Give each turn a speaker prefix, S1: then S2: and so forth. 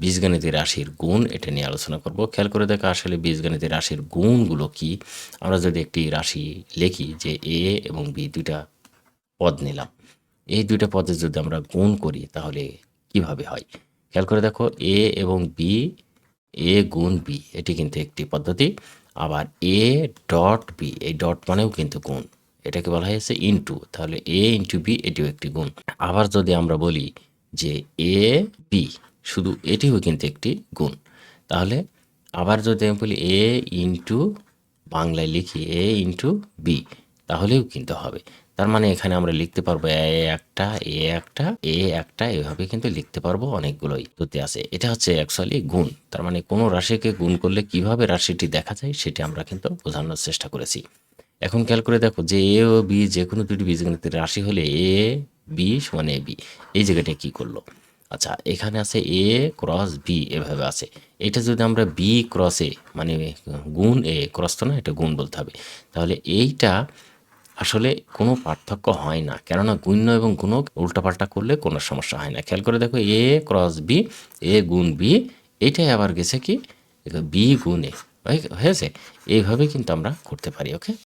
S1: বীজগণিতের রাশির গুণ এটা নিয়ে আলোচনা করব। খেয়াল করে দেখা আসলে বীজগণিতের রাশির গুণগুলো কি। আমরা যদি একটি রাশি লিখি যে এ এবং বি দুইটা পদ নিলাম। এই দুইটা পদে যদি আমরা গুণ করি তাহলে কীভাবে হয়? খেয়াল করে দেখো এ এবং বি, এ গুণ বি, এটি কিন্তু একটি পদ্ধতি। আবার এ ডট বি, এই ডট মানেও কিন্তু গুণ। এটাকে বলা হয়েছে ইনটু তাহলে এ ইন্টু বি, এটিও একটি গুণ। আবার যদি আমরা বলি যে এ বি শুধু এটিও কিন্তু একটি গুণ। তাহলে আবার যদি আমি বলি এ ইন্টু বাংলায় লিখি এ ইন্টু বি, তাহলেও কিন্তু হবে। তার মানে এখানে আমরা লিখতে পারব এ একটা এ একটা এ একটা, এভাবে কিন্তু লিখতে পারব অনেকগুলোই হতে আছে। এটা হচ্ছে অ্যাকচুয়ালি গুণ। তার মানে কোনো রাশিকে গুণ করলে কীভাবে রাশিটি দেখা যায় সেটি আমরা কিন্তু বোঝানোর চেষ্টা করেছি। এখন খেয়াল করে দেখো যে এ ও বি যে কোনো দুটি বীজগণিতের রাশি হলে এ বি সমান এ বি। এই জায়গাটা কী করল? আচ্ছা এখানে আছে এ ক্রস বি এভাবে আছে। এটা যদি আমরা বি ক্রসে মানে গুণ এ ক্রস তো না, এটা গুণ বলতে হবে। তাহলে এইটা আসলে কোনো পার্থক্য হয় না, কেননা গুণ্য এবং গুণক উল্টাপাল্টা করলে কোনো সমস্যা হয় না। খেয়াল করে দেখো এ ক্রস বি এ গুণ বি এইটাই আবার গেছে কি? বি গুণ এ হয়েছে? এইভাবে কিন্তু আমরা করতে পারি ওকে